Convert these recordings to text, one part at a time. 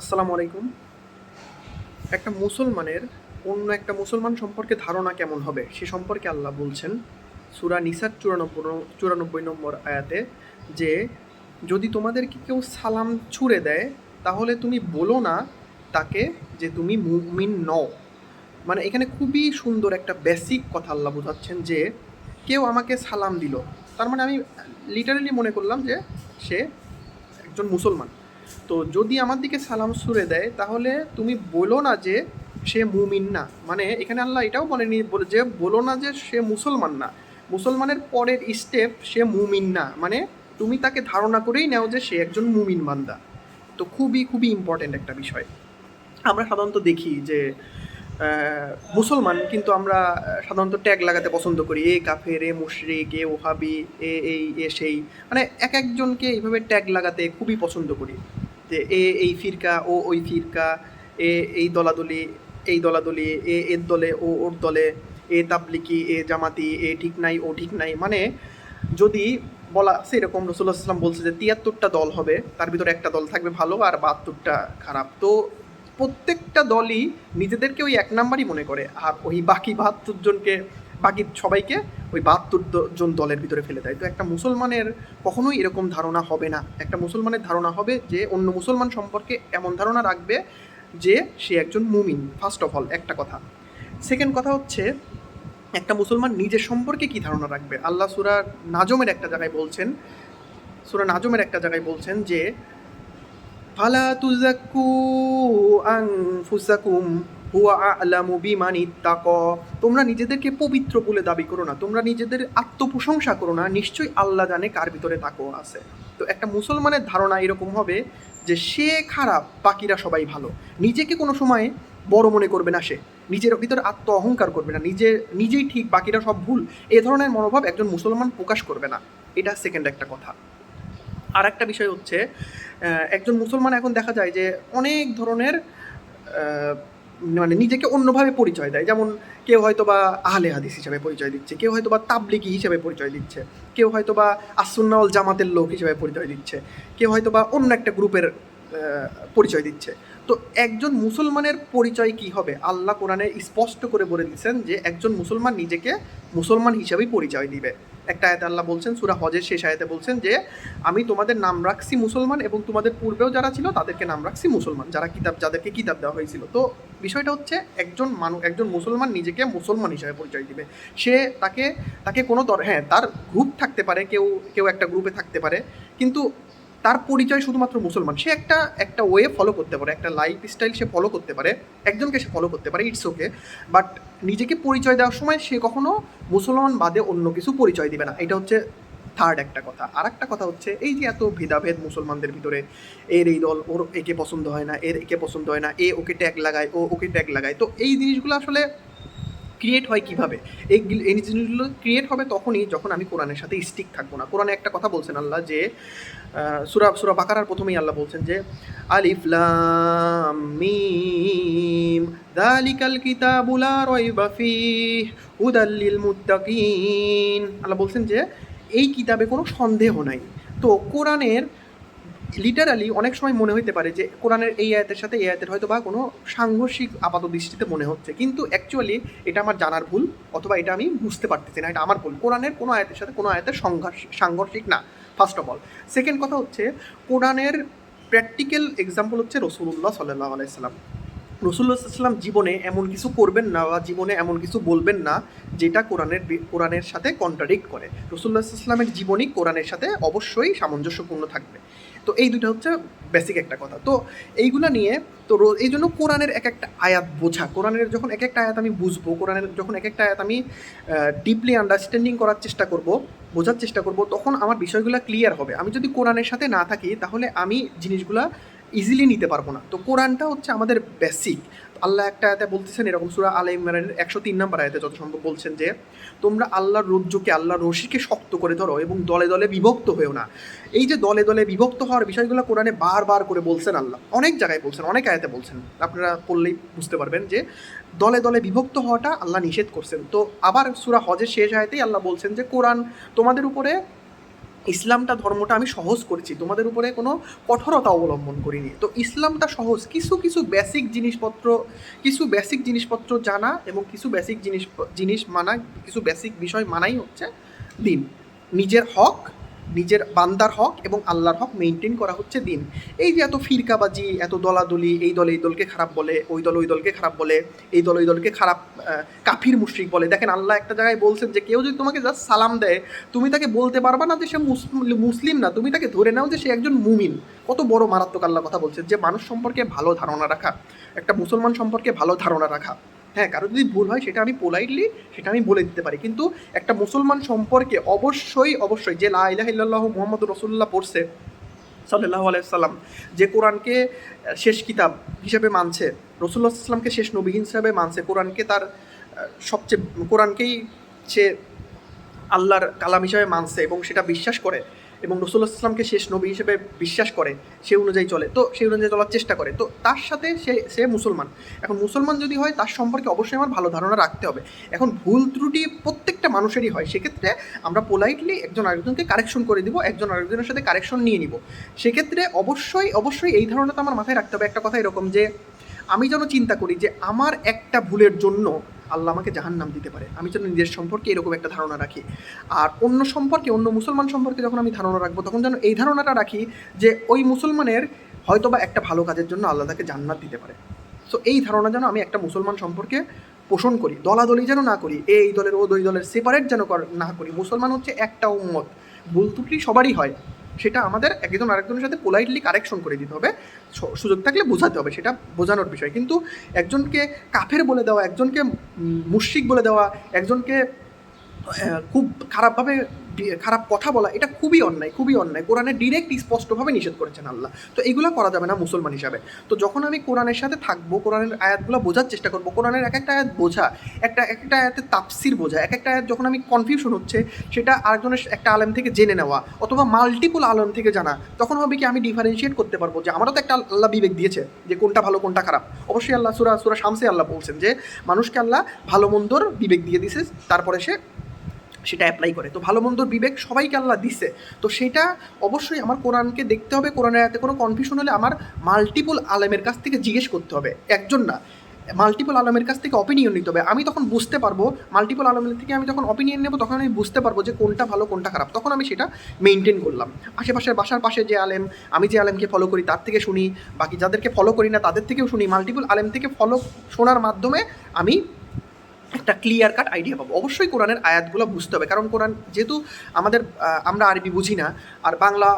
আসসালামু আলাইকুম। একটা মুসলমানের অন্য একটা মুসলমান সম্পর্কে ধারণা কেমন হবে? সে সম্পর্কে আল্লাহ বলছেন, সুরা নিসার চুরানব্বই চুরানব্বই নম্বর আয়াতে যে, যদি তোমাদেরকে কেউ সালাম ছুঁড়ে দেয়, তাহলে তুমি বলো না তাকে যে তুমি মুমিন নও। মানে এখানে খুবই সুন্দর একটা বেসিক কথা আল্লাহ বোঝাচ্ছেন যে, কেউ আমাকে সালাম দিল। তার মানে আমি লিটারালি মনে করলাম যে, সে একজন মুসলমান। তো যদি আমার দিকে সালাম সুরে দেয়, তাহলে তুমি বলো না যে সে মুমিন না। মানে এখানে আল্লাহ এটাও বলেনি, বলে যে বলো না যে সে মুসলমান না। মুসলমানের পরের স্টেপ সে মুমিন না। মানে তুমি তাকে ধারণা করেই নাও যে সে একজন মুমিন বান্দা। তো খুবই খুবই ইম্পর্টেন্ট একটা বিষয়। আমরা সাধারণত দেখি যে মুসলমান কিন্তু আমরা সাধারণত ট্যাগ লাগাতে পছন্দ করি। এ কাফের, এ মুশরিক, এ ওহাবি, এ এই, এ সেই। মানে এক একজনকে এইভাবে ট্যাগ লাগাতে খুবই পছন্দ করি। যে এ, এই ফিরকা, ও, ওই ফিরকা, এ, এই দলাদলি এই দলাদলি, এ, এর দলে, ও, ওর দলে, এ তাবলিকি এ জামাতি, এ ঠিক নাই, ও ঠিক নাই। মানে যদি বলা আছে এরকম রসুল্লাহ সাল্লাম বলছে যে তিয়াত্তরটা দল হবে, তার ভিতরে একটা দল থাকবে ভালো আর বাহাত্তরটা খারাপ। তো প্রত্যেকটা দলই নিজেদেরকে ওই এক নাম্বারই মনে করে। আর ওই বাকি বাহাত্তর জনকে বাকি সবাইকে ওই বাহাত্তর জন দলের ভিতরে ফেলে দেয়। তো একটা মুসলমানের কখনোই এরকম ধারণা হবে না। একটা মুসলমানের ধারণা হবে যে, অন্য মুসলমান সম্পর্কে এমন ধারণা রাখবে যে, সে একজন মুমিন ফার্স্ট অফ অল একটা কথা। সেকেন্ড কথা হচ্ছে, একটা মুসলমান নিজের সম্পর্কে কি ধারণা রাখবে? আল্লাহ সুরা নাজমের একটা জায়গায় বলছেন, সুরা নাজমের একটা জায়গায় বলছেন যে, ফালা তুজাকু আং আনফুসাকুম হুয়া তোমরা নিজেদেরকে পবিত্র বলে দাবি করো না, তোমরা নিজেদের আত্মপ্রশংসা করো না, নিশ্চয়ই আল্লাহ জানে কার ভিতরে তাকো আছে। তো একটা মুসলমানের ধারণা এরকম হবে যে সে খারাপ, বাকিরা সবাই ভালো। নিজেকে কোনো সময় বড় মনে করবে না সে। নিজের ভিতরে আত্ম অহংকার করবে না। নিজে, নিজেই ঠিক, বাকিরা সব ভুল। এ ধরনের মনোভাব একজন মুসলমান প্রকাশ করবে না। এটা সেকেন্ড একটা কথা। আর একটা বিষয় হচ্ছে একজন মুসলমান এখন দেখা যায় যে অনেক ধরনের মানে নিজেকে অন্যভাবে পরিচয় দেয়। যেমন কেউ হয়তো বা আহলে হাদিস হিসেবে পরিচয় দিচ্ছে, কেউ হয়তো বা তাবলিগি হিসেবে পরিচয় দিচ্ছে, কেউ হয়তো বা আসুন্নাউল জামাতের লোক হিসেবে পরিচয় দিচ্ছে, কেউ হয়তো বা অন্য একটা গ্রুপের পরিচয় দিচ্ছে। তো একজন মুসলমানের পরিচয় কি হবে? আল্লাহ কোরআনে স্পষ্ট করে বলে দিচ্ছেন যে একজন মুসলমান নিজেকে মুসলমান হিসাবেই পরিচয় দিবে। একটা আয়াতে আল্লাহ বলছেন, সুরা হজের শেষ আয়াতে বলছেন যে, আমি তোমাদের নাম রাখছি মুসলমান এবং তোমাদের পূর্বেও যারা ছিল তাদেরকে নাম রাখছি মুসলমান। যারা কিতাব, যাদেরকে কিতাব দেওয়া হয়েছিল। তো বিষয়টা হচ্ছে একজন মানুষ একজন মুসলমান নিজেকে মুসলমান হিসাবে পরিচয় দিবে। সে তাকে তাকে কোনো দর হ্যাঁ তার গ্রুপ থাকতে পারে, কেউ কেউ একটা গ্রুপে থাকতে পারে। কিন্তু তার পরিচয় শুধুমাত্র মুসলমান। সে একটা একটা ওয়ে ফলো করতে পারে, একটা লাইফ স্টাইল সে ফলো করতে পারে, একজনকে সে ফলো করতে পারে ইটস ওকে বাট নিজেকে পরিচয় দেওয়ার সময় সে কখনো মুসলমান বাদে অন্য কিছু পরিচয় দিবে না। এটা হচ্ছে থার্ড একটা কথা। আর একটা কথা হচ্ছে, এই যে এত ভেদাভেদ মুসলমানদের ভিতরে, এর এই দল, ওর একে পছন্দ হয় না, এর একে পছন্দ হয় না, এ ওকে ট্যাগ লাগায়, ও ওকে ট্যাগ লাগায়, তো এই জিনিসগুলো আসলে ক্রিয়েট হয় কীভাবে? এই এই জিনিসগুলো ক্রিয়েট হবে তখনই যখন আমি কোরআনের সাথে স্টিক থাকব না। কোরআনে একটা কথা বলছেন আল্লাহ যে সুরা সুরা বাকারার প্রথমেই আল্লাহ বলছেন যে, আলিফ লাম মিম, দালিকাল কিতাবু লা রাইবা ফিহ, হুদাল লিল মুত্তাকিন। আল্লাহ বলছেন যে, এই কিতাবে কোনো সন্দেহ নাই। তো কোরআনের লিটারালি অনেক সময় মনে হইতে পারে যে কোরআনের এই আয়াতের সাথে এই আয়াতের হয়তো বা কোনো সাংঘর্ষিক আপাত দৃষ্টিতে মনে হচ্ছে। কিন্তু অ্যাকচুয়ালি এটা আমার জানার ভুল অথবা এটা আমি বুঝতে পারতেছি না, এটা আমার ভুল। কোরআনের কোনো আয়াতের সাথে কোনো আয়াতের সংঘর্ষ, সাংঘর্ষিক না ফার্স্ট অফ অল সেকেন্ড কথা হচ্ছে, কোরআনের প্র্যাকটিক্যাল এক্সাম্পল হচ্ছে রসুল্লাহ সাল্লাহ আলাইসাল্লাম রসুল্লাহ সাল্লাম জীবনে এমন কিছু করবেন না বা জীবনে এমন কিছু বলবেন না যেটা কোরআনের কোরআনের সাথে কন্ট্রাডিক্ট করে। রসুল্লাহ সাল্লামের জীবনই কোরআনের সাথে অবশ্যই সামঞ্জস্যপূর্ণ থাকবে। তো এই দুটো হচ্ছে বেসিক একটা কথা। তো এইগুলো নিয়ে তো রোজ এই জন্য কোরআনের এক একটা আয়াত বোঝা, কোরআনের যখন এক একটা আয়াত আমি বুঝব, কোরআনের যখন এক একটা আয়াত আমি ডিপলি আন্ডারস্ট্যান্ডিং করার চেষ্টা করব, বোঝার চেষ্টা করব, তখন আমার বিষয়গুলো ক্লিয়ার হবে। আমি যদি কোরআনের সাথে না থাকি, তাহলে আমি জিনিসগুলা ইজিলি নিতে পারব না। তো কোরআনটা হচ্ছে আমাদের বেসিক আল্লাহ একটা আয়াতে বলতেছেন, এরকম সুরা আল ইমরানের একশো তিন নম্বর আয়াতে যত সম্ভব বলছেন যে, তোমরা আল্লাহর রজ্জুকে, আল্লাহর রশিকে শক্ত করে ধরো এবং দলে দলে বিভক্ত হয়েও না। এই যে দলে দলে বিভক্ত হওয়ার বিষয়গুলো কোরআনে বারবার করে বলছেন আল্লাহ, অনেক জায়গায় বলছেন, অনেক আয়াতে বলছেন। আপনারা পড়লেই বুঝতে পারবেন যে, দলে দলে বিভক্ত হওয়াটা আল্লাহ নিষেধ করছেন। তো আবার সুরা হজের শেষ আয়তেই আল্লাহ বলছেন যে, কোরআন তোমাদের উপরে ইসলামটা, ধর্মটা আমি সহজ করেছি। তোমাদের উপরে কোনো কঠোরতা অবলম্বন করিনি। তো ইসলামটা সহজ। কিছু কিছু বেসিক জিনিসপত্র, কিছু বেসিক জিনিসপত্র জানা এবং কিছু বেসিক জিনিস জিনিস মানা, কিছু বেসিক বিষয় মানাই হচ্ছে দিন। নিজের হক নিজের বান্দার হক এবং আল্লাহর হক মেনটেন করা হচ্ছে দিন। এই যে এত ফিরকাবাজি, এত দলাদলি, এই দল এই দলকে খারাপ বলে, ওই দল ওই দলকে খারাপ বলে, এই দল ওই দলকে খারাপ কাফির মুশরিক বলে। দেখেন আল্লাহ একটা জায়গায় বলছেন যে কেউ যদি তোমাকে জাস্ট সালাম দেয়, তুমি তাকে বলতে পারবা না যে সে মুসলিম- না, তুমি তাকে ধরে নাও যে সে একজন মুমিন। কত বড় মারাত্মক আল্লাহ কথা বলছেন। যে মানুষ সম্পর্কে ভালো ধারণা রাখা, একটা মুসলমান সম্পর্কে ভালো ধারণা রাখা হ্যাঁ কারও যদি ভুল হয়, সেটা আমি পোলাইটলি সেটা আমি বলে দিতে পারি। কিন্তু একটা মুসলমান সম্পর্কে অবশ্যই অবশ্যই যে লা ইলাহা মুহাম্মদ রসুল্লাহ পড়ছে সাল্লাহ আলাইসাল্লাম যে কোরআনকে শেষ কিতাব হিসেবে মানছে রসুল্লাহ সাল্লামকে শেষ নবী হিসেবে মানছে, কোরআনকে তার সবচেয়ে, কোরআনকেই সে আল্লাহর কালাম হিসাবে মানছে এবং সেটা বিশ্বাস করে। এবং রসুল্লাহ ইসলামকে শেষ নবী হিসেবে বিশ্বাস করে, সে অনুযায়ী চলে। তো সেই অনুযায়ী চলার চেষ্টা করে। তো তার সাথে সে সে মুসলমান। এখন মুসলমান যদি হয়, তার সম্পর্কে অবশ্যই আমার ভালো ধারণা রাখতে হবে। এখন ভুল ত্রুটি প্রত্যেকটা মানুষেরই হয়। সেক্ষেত্রে আমরা পোলাইটলি একজন আরেকজনকে কারেকশন করে দিব, একজন আরেকজনের সাথে কারেকশন নিয়ে নিব। সেক্ষেত্রে অবশ্যই অবশ্যই এই ধারণাটা আমার মাথায় রাখতে হবে। একটা কথা এরকম যে, আমি যেন চিন্তা করি যে, আমার একটা ভুলের জন্য আল্লাহ আমাকে জাহান নাম দিতে পারে। আমি যেন নিজের সম্পর্কে এরকম একটা ধারণা রাখি। আর অন্য সম্পর্কে, অন্য মুসলমান সম্পর্কে যখন আমি ধারণা রাখব, তখন যেন এই ধারণাটা রাখি যে ওই মুসলমানের হয়তো বা একটা ভালো কাজের জন্য আল্লাহ তাকে জান্নাত দিতে পারে। সো এই ধারণা যেন আমি একটা মুসলমান সম্পর্কে পোষণ করি, দলাদলি যেন না করি, এই দলের ও দুই দলের সেপারেট যেন না করি। মুসলমান হচ্ছে একটা উম্মত। ভুল ত্রুটি সবারই হয়। সেটা আমাদের একজন আরেকজনের সাথে পোলাইটলি কারেকশন করে দিতে হবে। সুযোগ থাকলে বোঝাতে হবে, সেটা বোঝানোর বিষয়। কিন্তু একজনকে কাফের বলে দেওয়া, একজনকে মুশিক বলে দেওয়া, একজনকে খুব খারাপভাবে, খারাপ কথা বলা, এটা খুবই অন্যায় খুবই অন্যায়। কোরআনে ডিরেক্ট স্পষ্টভাবে নিষেধ করেছেন আল্লাহ। তো এগুলো করা যাবে না মুসলমান হিসাবে। তো যখন আমি কোরআনের সাথে থাকব, কোরআনের আয়াতগুলো বোঝার চেষ্টা করব, কোরআনের এক একটা আয়াত বোঝা, একটা, এক একটা আয়াতের তাপসির বোঝা, এক একটা আয়াত যখন আমি কনফিউশন হচ্ছে, সেটা আরেকজনের একটা আলেম থেকে জেনে নেওয়া, অথবা মাল্টিপল আলেম থেকে জানা, তখন হবে কি আমি ডিফারেন্সিয়েট করতে পারব যে আমারও তো একটা আল্লাহ বিবেক দিয়েছে যে কোনটা ভালো, কোনটা খারাপ। অবশ্যই আল্লাহ সুরা সুরা শামসে আল্লাহ বলছেন যে, মানুষকে আল্লাহ ভালো, মন্দর বিবেক দিয়ে দিছে, তারপরে সে সেটা অ্যাপ্লাই করে। তো ভালো মন্দর বিবেক সবাইকে আল্লাহ দিছে। তো সেটা অবশ্যই আমার কোরআনকে দেখতে হবে, কোরআনের আয়াতে কোনো কনফিউশন হলে আমার মাল্টিপল আলেমের কাছ থেকে জিজ্ঞেস করতে হবে। একজন না। মাল্টিপল আলমের কাছ থেকে অপিনিয়ন নিতে হবে। আমি তখন বুঝতে পারব মাল্টিপল আলমের থেকে আমি যখন অপিনিয়ন নেব, তখন আমি বুঝতে পারব যে কোনটা ভালো, কোনটা খারাপ। তখন আমি সেটা মেনটেন করলাম। আশেপাশের বাসার পাশে যে আলেম, আমি যে আলেমকে ফলো করি, তার থেকে শুনি। বাকি যাদেরকে ফলো করি না, তাদের থেকেও শুনি। মাল্টিপল আলেম থেকে ফলো শোনার মাধ্যমে আমি একটা ক্লিয়ার কাট আইডিয়া পাবো। অবশ্যই কোরআনের আয়াতগুলো বুঝতে হবে। কারণ কোরআন যেহেতু আমাদের আমরা আরবি বুঝি না, আর বাংলা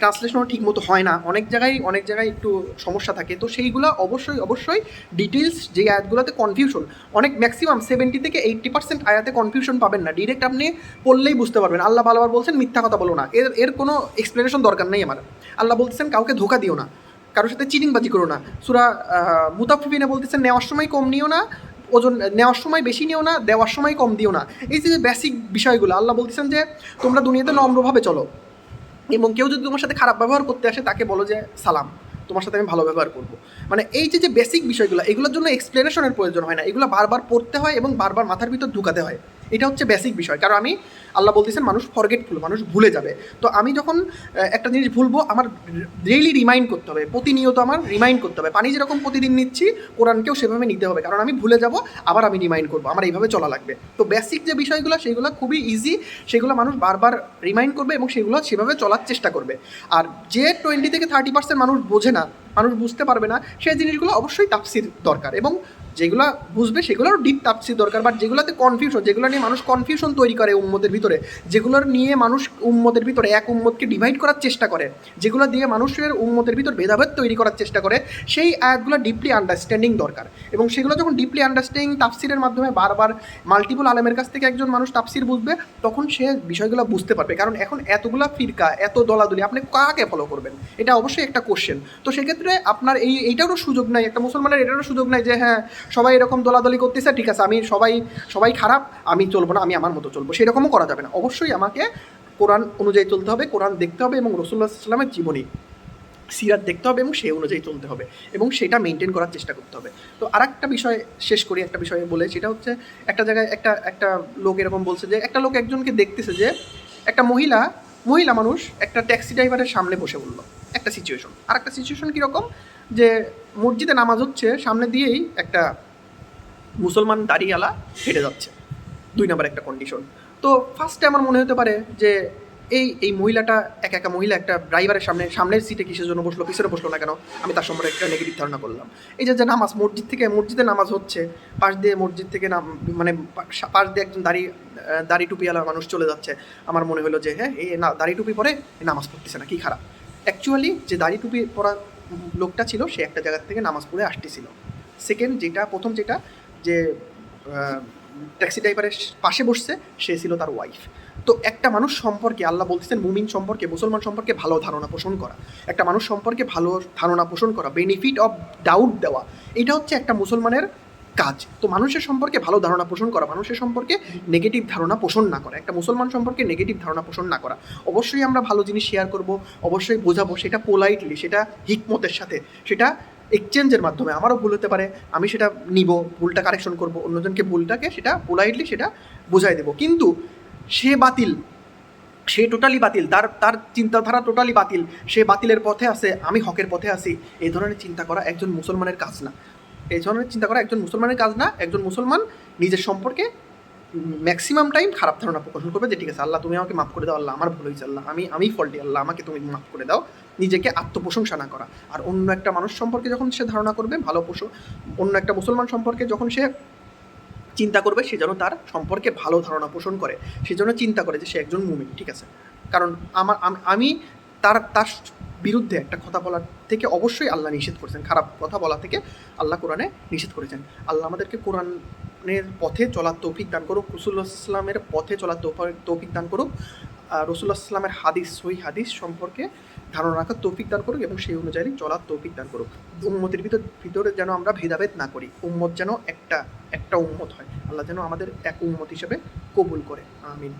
ট্রান্সলেশনও ঠিক মতো হয় না। অনেক জায়গায় অনেক জায়গায় একটু সমস্যা থাকে। তো সেইগুলো অবশ্যই অবশ্যই ডিটেলস যে আয়াতগুলোতে কনফিউশন অনেক ম্যাক্সিমাম সেভেন্টি থেকে এইট্টি পার্সেন্ট আয়াতে কনফিউশন পাবেন না। ডিরেক্ট আপনি পড়লেই বুঝতে পারবেন। আল্লাহ বারবার বলছেন, মিথ্যা কথা বলো না। এর এর কোনো এক্সপ্লেনেশন দরকার নেই আমার। আল্লাহ বলতেছেন, কাউকে ধোকা দিও না। কারোর সাথে চিটিংবাজি করো না। সুরা মুতাফিফিনে বলতেছেন, নেওয়ার সময় কম নিও না ওজন নেওয়ার সময় বেশি নিও না, দেওয়ার সময় কম দিও না। এই যে বেসিক বিষয়গুলো, আল্লাহ বলতেছেন যে, তোমরা দুনিয়াতে নম্রভাবে চলো। এবং কেউ যদি তোমার সাথে খারাপ ব্যবহার করতে আসে, তাকে বলো যে, সালাম, তোমার সাথে আমি ভালো ব্যবহার করব। মানে এই যে যে বেসিক বিষয়গুলো, এগুলোর জন্য এক্সপ্লেনেশনের প্রয়োজন হয় না। এগুলো বারবার পড়তে হয় এবং বারবার মাথার ভিতর ঢুকাতে হয়। এটা হচ্ছে বেসিক বিষয়। কারণ আমি, আল্লাহ বলতেছেন মানুষ ফরগেটফুল মানুষ ভুলে যাবে। তো আমি যখন একটা জিনিস ভুলবো, আমার ডেইলি রিমাইন্ড করতে হবে। প্রতিনিয়ত আমার রিমাইন্ড করতে হবে। পানি যেরকম প্রতিদিন নিচ্ছি, কোরআনকেও সেভাবে নিতে হবে। কারণ আমি ভুলে যাব, আবার আমি রিমাইন্ড করব। আমার এইভাবে চলা লাগবে। তো বেসিক যে বিষয়গুলো, সেগুলো খুবই ইজি সেগুলো মানুষ বারবার রিমাইন্ড করবে এবং সেগুলো সেভাবে চলার চেষ্টা করবে। আর যে টোয়েন্টি থেকে থার্টি পার্সেন্ট মানুষ বোঝে না, মানুষ বুঝতে পারবে না সেই জিনিসগুলো অবশ্যই তাফসির দরকার। এবং যেগুলো বুঝবে সেগুলোর ডিপ তাপসির দরকার বাট যেগুলোতে কনফিউশন যেগুলো নিয়ে মানুষ কনফিউশন তৈরি করে উম্মতের ভিতরে, যেগুলোর নিয়ে মানুষ উম্মতের ভিতরে এক উম্মতকে ডিভাইড করার চেষ্টা করে, যেগুলো দিয়ে মানুষের উম্মতের ভিতর ভেদাভেদ তৈরি করার চেষ্টা করে, সেই আয়াতগুলো ডিপলি আন্ডারস্ট্যান্ডিং দরকার। এবং সেগুলো যখন ডিপলি আন্ডারস্ট্যান্ডিং তাফসিরের মাধ্যমে বারবার মাল্টিপল আলেমের কাছ থেকে একজন মানুষ তাফসির বুঝবে, তখন সে বিষয়গুলো বুঝতে পারবে। কারণ এখন এতগুলা ফিরকা, এত দলাদলি, আপনি কাকে ফলো করবেন? এটা অবশ্যই একটা কোশ্চেন তো সেক্ষেত্রে আপনার এই, এইটারও সুযোগ নাই, একটা মুসলমানের এটারও সুযোগ নাই যে হ্যাঁ সবাই এরকম দলাদলি করতেছে, ঠিক আছে, আমি সবাই সবাই খারাপ, আমি চলবো না, আমি আমার মতো চলবো। সেরকমও করা যাবে না। অবশ্যই আমাকে কোরআন অনুযায়ী চলতে হবে, কোরআন দেখতে হবে এবং রসুল্লাহ সাল্লামের জীবনী, সিরাত দেখতে হবে এবং সেই অনুযায়ী চলতে হবে এবং সেটা মেনটেন করার চেষ্টা করতে হবে। তো আর একটা বিষয় শেষ করি, একটা বিষয়ে বলে, সেটা হচ্ছে একটা জায়গায় একটা একটা লোক এরকম বলছে যে, একটা লোক একজনকে দেখতেছে যে, একটা মহিলা মহিলা মানুষ একটা ট্যাক্সি ড্রাইভারের সামনে বসে বলল। একটা সিচুয়েশন আর একটা সিচুয়েশন কীরকম? যে মসজিদে নামাজ হচ্ছে, সামনে দিয়েই একটা মুসলমান দাড়িওয়ালা হেঁটে যাচ্ছে। দুই নাম্বার একটা কন্ডিশন তো ফার্স্টে আমার মনে হতে পারে যে এই এই মহিলাটা, এক একা মহিলা একটা ড্রাইভারের সামনে, সামনের সিটে কিসের জন্য বসল, পিছনে বসল না কেন? আমি তার সম্পর্কে একটা নেগেটিভ ধারণা করলাম। এই যে নামাজ মসজিদ থেকে, মসজিদে নামাজ হচ্ছে, পাশ দিয়ে মসজিদ থেকে নাম মানে পাশ দিয়ে একজন দাড়ি দাড়ি টুপিওয়ালা মানুষ চলে যাচ্ছে। আমার মনে হলো যে হ্যাঁ এই না, দাড়ি টুপি পরে নামাজ পড়তেছে না, কি খারাপ। অ্যাকচুয়ালি যে দাড়ি টুপি পরা লোকটা ছিল, সে একটা জায়গার থেকে নামাজ পড়ে আসতেছিল। সেকেন্ড যেটা, প্রথম যেটা, যে ট্যাক্সি ড্রাইভারের পাশে বসছে, সে ছিল তার ওয়াইফ তো একটা মানুষ সম্পর্কে আল্লাহ বলতেছেন, মুমিন সম্পর্কে, মুসলমান সম্পর্কে ভালো ধারণা পোষণ করা। একটা মানুষ সম্পর্কে ভালো ধারণা পোষণ করা বেনিফিট অফ ডাউট দেওয়া। এটা হচ্ছে একটা মুসলমানের কাজ। তো মানুষের সম্পর্কে ভালো ধারণা পোষণ করা, মানুষের সম্পর্কে নেগেটিভ ধারণা পোষণ না করা, একটা মুসলমান সম্পর্কে নেগেটিভ ধারণা পোষণ না করা, অবশ্যই আমরা ভালো জিনিস শেয়ার করব, অবশ্যই বোঝাবো, সেটা পোলাইটলি সেটা হিকমতের সাথে, সেটা এক্সচেঞ্জের মাধ্যমে, আমারও ভুল হতে পারে, আমি সেটা নিব, ভুলটা কারেকশন করব, অন্যজনকে ভুলটাকে সেটা পোলাইটলি সেটা বোঝাই দেবো। কিন্তু সে বাতিল, সে টোটালি বাতিল, তার তার চিন্তাধারা টোটালি বাতিল, সে বাতিলের পথে আছে, আমি হকের পথে আছি এই ধরনের চিন্তা করা একজন মুসলমানের কাজ না। এই ধরনের চিন্তা করা একজন মুসলমানের কাজ না, একজন মুসলমান নিজের সম্পর্কে ম্যাক্সিমাম টাইম খারাপ ধারণা প্রকাশন করবে যে, ঠিক আছে, আল্লাহ, তুমি আমাকে মাফ করে দাও, আল্লাহ, আমার ভুল হয়েছে, আল্লাহ, আমি আমি ফল্টি আল্লাহ, আমাকে তুমি মাফ করে দাও। নিজেকে আত্মপ্রশংসা না করা। আর অন্য একটা মানুষ সম্পর্কে যখন সে ধারণা করবে, ভালো পোষণ অন্য একটা মুসলমান সম্পর্কে যখন সে চিন্তা করবে, সে যেন তার সম্পর্কে ভালো ধারণা পোষণ করে। সে যেন চিন্তা করে যে, সে একজন মুমিন, ঠিক আছে? কারণ আমার, আমি তার তার বিরুদ্ধে একটা কথা বলার থেকে অবশ্যই আল্লাহ নিষেধ করেছেন। খারাপ কথা বলা থেকে আল্লাহ কোরআনে নিষেধ করেছেন। আল্লাহ আমাদেরকে কোরআনের পথে চলার তৌফিক দান করুক রসুল্লাহ ইসলামের পথে চলার তৌফা- তৌফিক দান করুক রসুল্লাহ ইসলামের হাদিস সই হাদিস সম্পর্কে ধারণা রাখার তৌফিক দান করুক এবং সেই অনুযায়ী চলার তৌফিক দান করুক। উম্মতের ভিতর, ভিতরে যেন আমরা ভেদাভেদ না করি, উম্মত যেন একটা একটা উম্মত হয়। আল্লাহ যেন আমাদের এক উম্মত হিসেবে কবুল করে। আমিন।